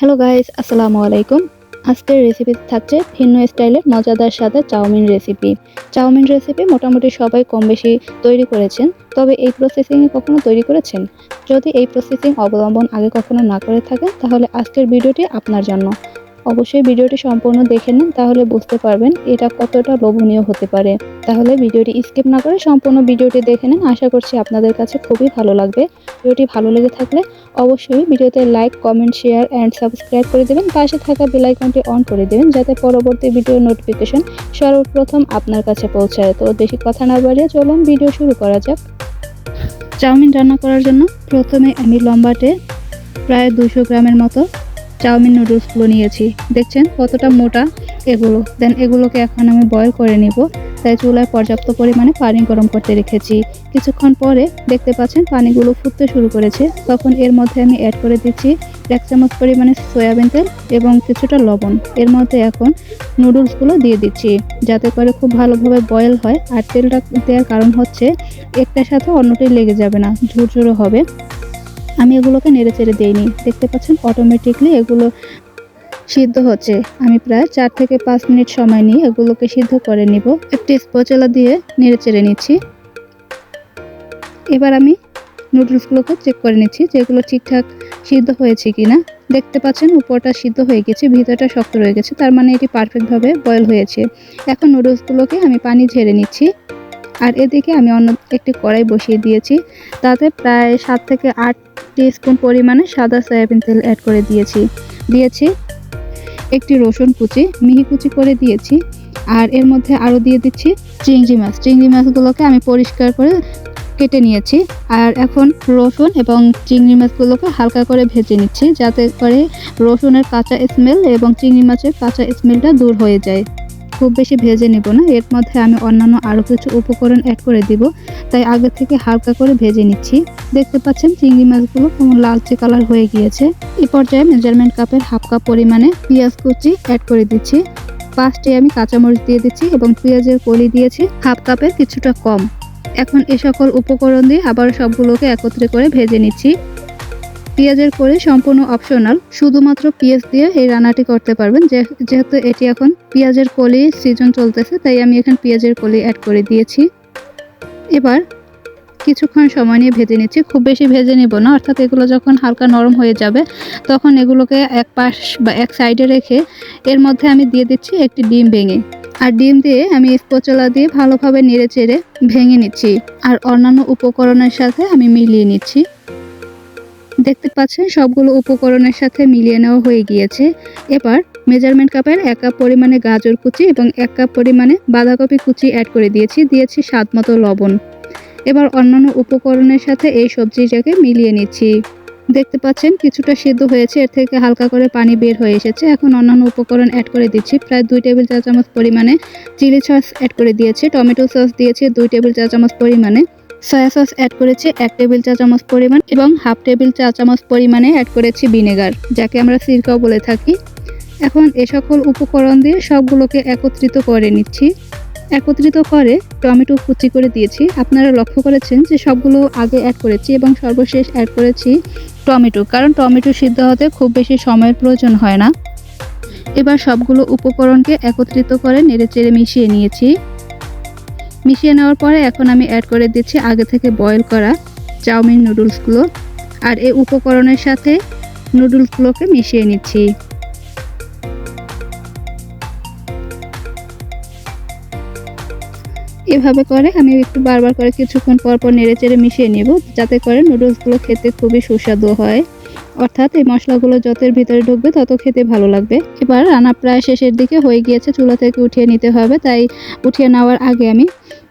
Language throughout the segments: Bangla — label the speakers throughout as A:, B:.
A: হ্যালো গাইস আসসালামু আলাইকুম আজকের রেসিপি থাকছে ভিন্ন স্টাইলের মজাদার সাদা চাউমিন রেসিপি চাউমিন রেসিপি মোটামুটি সবাই কম বেশি তৈরি করেছেন, তবে এই প্রসেসিংয়ে কখনো তৈরি করেছেন? যদি এই প্রসেসিং অবলম্বন আগে কখনো না করে থাকেন, তাহলে আজকের ভিডিওটি আপনার জন্য। অবশ্যই ভিডিওটি সম্পূর্ণ দেখে নিন, তাহলে বুঝতে পারবেন এটা কতটা লোভনীয় হতে পারে। তাহলে ভিডিওটি স্কিপ না করে সম্পূর্ণ ভিডিওটি দেখে নিন, আশা করছি আপনাদের কাছে খুবই ভালো লাগবে। ভিডিওটি ভালো লেগে থাকলে অবশ্যই ভিডিওতে like, comment, share and subscribe করে দেবেন, পাশে থাকা বেল আইকনটি অন করে দেবেন, যাতে পরবর্তী ভিডিও নোটিফিকেশন সর্বপ্রথম আপনার কাছে পৌঁছায়। তো বেশি কথা না বাড়িয়ে চলুন, ভিডিও শুরু করা যাক। চাউমিন রান্না করার জন্য প্রথমে আমি লম্বাটে প্রায় দুশো গ্রামের মতো চাউমিন নুডলসগুলো নিয়েছি। দেখছেন কতটা মোটা এগুলো। দেন এগুলোকে এখন আমি বয়ল করে নিব। তাই চুলায় পর্যাপ্ত পরিমাণে পানি গরম করতে রেখেছি। কিছুক্ষণ পরে দেখতে পাচ্ছেন পানিগুলো ফুটতে শুরু করেছে। তখন এর মধ্যে আমি অ্যাড করে দিচ্ছি এক চামচ পরিমাণে সয়াবিন তেল এবং কিছুটা লবণ। এর মধ্যে এখন নুডলসগুলো দিয়ে দিচ্ছি। যাতে করে খুব ভালোভাবে বয়েল হয়। আর তেলটা দেওয়ার কারণ হচ্ছে একটার সাথে অন্যটি লেগে যাবে না। ঝুরঝুরো হবে। আমি এগুলোকে নেড়ে চেড়ে দিইনি। দেখতে পাচ্ছেন অটোমেটিকলি এগুলো সিদ্ধ হচ্ছে। আমি প্রায় চার থেকে পাঁচ মিনিট সময় নিয়ে এগুলোকে সিদ্ধ করে নিব। একটি স্পচলা দিয়ে নেড়ে চেড়ে নিচ্ছি। এবার আমি নুডলসগুলোকে চেক করে নিচ্ছি যেগুলো ঠিকঠাক সিদ্ধ হয়েছে কিনা। দেখতে পাচ্ছেন, উপরটা সিদ্ধ হয়ে গেছে, ভিতরটা শক্ত রয়ে গেছে, তার মানে এটি পারফেক্টভাবে বয়েল হয়েছে। এখন নুডলসগুলোকে আমি পানি ঝেড়ে নিচ্ছি। আর এদিকে আমি অন্য একটি কড়াই বসিয়ে দিয়েছি। তাতে প্রায় সাত থেকে আট স্পুন পরিমাণে সাদা সয়াবিন তেল অ্যাড করে দিয়েছি। দিয়েছি একটি রসুন কুচি, মিহি কুচি করে দিয়েছি। আর এর মধ্যে আরও দিয়ে দিচ্ছি চিংড়ি মাছ। চিংড়ি মাছগুলোকে আমি পরিষ্কার করে কেটে নিয়েছি। আর এখন রসুন এবং চিংড়ি মাছগুলোকে হালকা করে ভেজে নিচ্ছি, যাতে করে রসুনের কাঁচা স্মেল এবং চিংড়ি মাছের কাঁচা স্মেলটা দূর হয়ে যায়। খুব বেশি ভেজে নেব না। এর মধ্যে আমি অন্যান্য আরও কিছু উপকরণ অ্যাড করে দিব। তাই আগে থেকে হালকা করে ভেজে নিচ্ছি। দেখতে পাচ্ছেন চিংড়ি মাছগুলো কেমন লালচে কালার হয়ে গিয়েছে। এই পর্যায়ে মেজারমেন্ট কাপের হাফ কাপ পরিমাণে পেঁয়াজ কুচি অ্যাড করে দিচ্ছি। পাঁচটি আমি কাঁচামরিচ দিয়ে দিচ্ছি এবং পেঁয়াজের কলি দিয়েছি হাফ কাপের কিছুটা কম। এখন এ সকল উপকরণ দিয়ে আবার সবগুলোকে একত্রে করে ভেজে নিচ্ছি। পেঁয়াজের কলি সম্পূর্ণ অপশনাল শুধুমাত্র পেঁয়াজ দিয়ে এই রান্নাটি করতে পারবেন। যেহেতু এটি এখন পেঁয়াজের কলি সিজন চলতেছে, তাই আমি এখন পেঁয়াজের কলি অ্যাড করে দিয়েছি। এবার কিছুক্ষণ সময় নিয়ে ভেজে নিচ্ছি। খুব বেশি ভেজে নিব না, অর্থাৎ এগুলো যখন হালকা নরম হয়ে যাবে, তখন এগুলোকে এক পাশ বা এক সাইডে রেখে এর মধ্যে আমি দিয়ে দিচ্ছি একটি ডিম ভেঙে। আর ডিম দিয়ে আমি স্পচলা দিয়ে ভালোভাবে নেড়ে চেড়ে ভেঙে নিচ্ছি। আর অন্যান্য উপকরণের সাথে আমি মিলিয়ে নিচ্ছি। দেখতে পাচ্ছেন, সবগুলো উপকরণের সাথে মিলিয়ে নেওয়া হয়ে গিয়েছে। এবার মেজারমেন্ট কাপের এক কাপ পরিমাণে গাজর কুচি এবং এক কাপ পরিমাণে বাঁধাকপি কুচি অ্যাড করে দিয়েছি দিয়েছি স্বাদ মতো লবণ। এবার অন্যান্য উপকরণের সাথে এই সবজিটাকে মিলিয়ে নিচ্ছি। দেখতে পাচ্ছেন, কিছুটা সিদ্ধ হয়েছে, এর থেকে হালকা করে পানি বের হয়ে এসেছে। এখন অন্যান্য উপকরণ অ্যাড করে দিচ্ছি, প্রায় দুই টেবিল চা চামচ পরিমাণে চিলি সস অ্যাড করে দিয়েছি, টমেটো সস দিয়েছি, দুই টেবিল চা চামচ পরিমাণে সয়া সস অ্যাড করেছি এক টেবিল চা চামচ পরিমাণ এবং হাফ টেবিল চা চামচ পরিমাণে অ্যাড করেছি ভিনেগার যাকে আমরা সিরকাও বলে থাকি। এখন এ সকল উপকরণ দিয়ে সবগুলোকে একত্রিত করে নিচ্ছি। একত্রিত করে টমেটো কুচি করে দিয়েছি। আপনারা লক্ষ্য করেছেন যে সবগুলো আগে অ্যাড করেছি এবং সর্বশেষ অ্যাড করেছি টমেটো, কারণ টমেটো সিদ্ধ হতে খুব বেশি সময়ের প্রয়োজন হয় না। এবার সবগুলো উপকরণকে একত্রিত করে নেড়েচেড়ে মিশিয়ে নিয়েছি। মিশিয়ে নেওয়ার পরে এখন আমি অ্যাড করে দিচ্ছি আগে থেকে বয়েল করা চাউমিন নুডলসগুলো আর এই উপকরণের সাথে নুডলসগুলোকে মিশিয়ে নিচ্ছি। এভাবে করে আমি একটু বারবার করে কিছুক্ষণ পর পর নেড়ে চেড়ে মিশিয়ে নেব, যাতে করে নুডলসগুলো খেতে খুবই সুস্বাদু হয়। অর্থাৎ এই মশলাগুলো যতের ভিতরে ঢুকবে তত খেতে ভালো লাগবে। এবার রান্না প্রায় শেষের দিকে হয়ে গিয়েছে, চুলা থেকে উঠিয়ে নিতে হবে, তাই উঠিয়ে নেওয়ার আগে আমি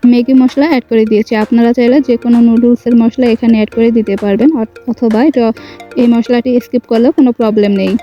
A: ম্যাগি মশলা অ্যাড করে দিয়েছি। আপনারা চাইলে যে কোনো নুডলসের মশলা এখানে অ্যাড করে দিতে পারবেন, অথ- অথবা এটা, এই মশলাটি স্কিপ করলেও কোনো প্রবলেম নেই।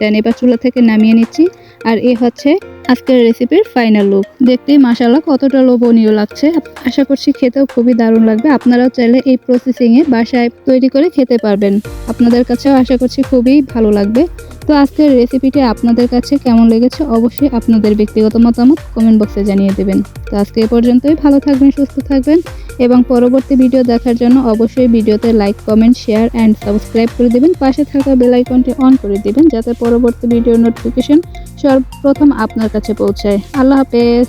A: দেন এবার চুলা থেকে নামিয়ে নিচ্ছি। আর এ হচ্ছে আজকের রেসিপির ফাইনাল লুক দেখতেই মাসাল্লাহ কতটা লোভনীয় লাগছে। আশা করছি খেতেও খুবই দারুণ লাগবে। আপনারাও চাইলে এই প্রসেসিংয়ে বাসায় তৈরি করে খেতে পারবেন। আপনাদের কাছেও আশা করছি খুবই ভালো লাগবে। তো আজকের রেসিপিটি আপনাদের কাছে কেমন লেগেছে অবশ্যই আপনাদের ব্যক্তিগত মতামত কমেন্ট বক্সে জানিয়ে দেবেন। তো আজকে এ পর্যন্তই, ভালো থাকবেন, সুস্থ থাকবেন এবং পরবর্তী ভিডিও দেখার জন্য অবশ্যই ভিডিওতে like comment share and subscribe করে দেবেন। পাশে থাকা বেল আইকনটি অন করে দেবেন যাতে পরবর্তী ভিডিও নোটিফিকেশন সর্বপ্রথম আপনার কাছে পৌঁছায়। আল্লাহ হাফেজ।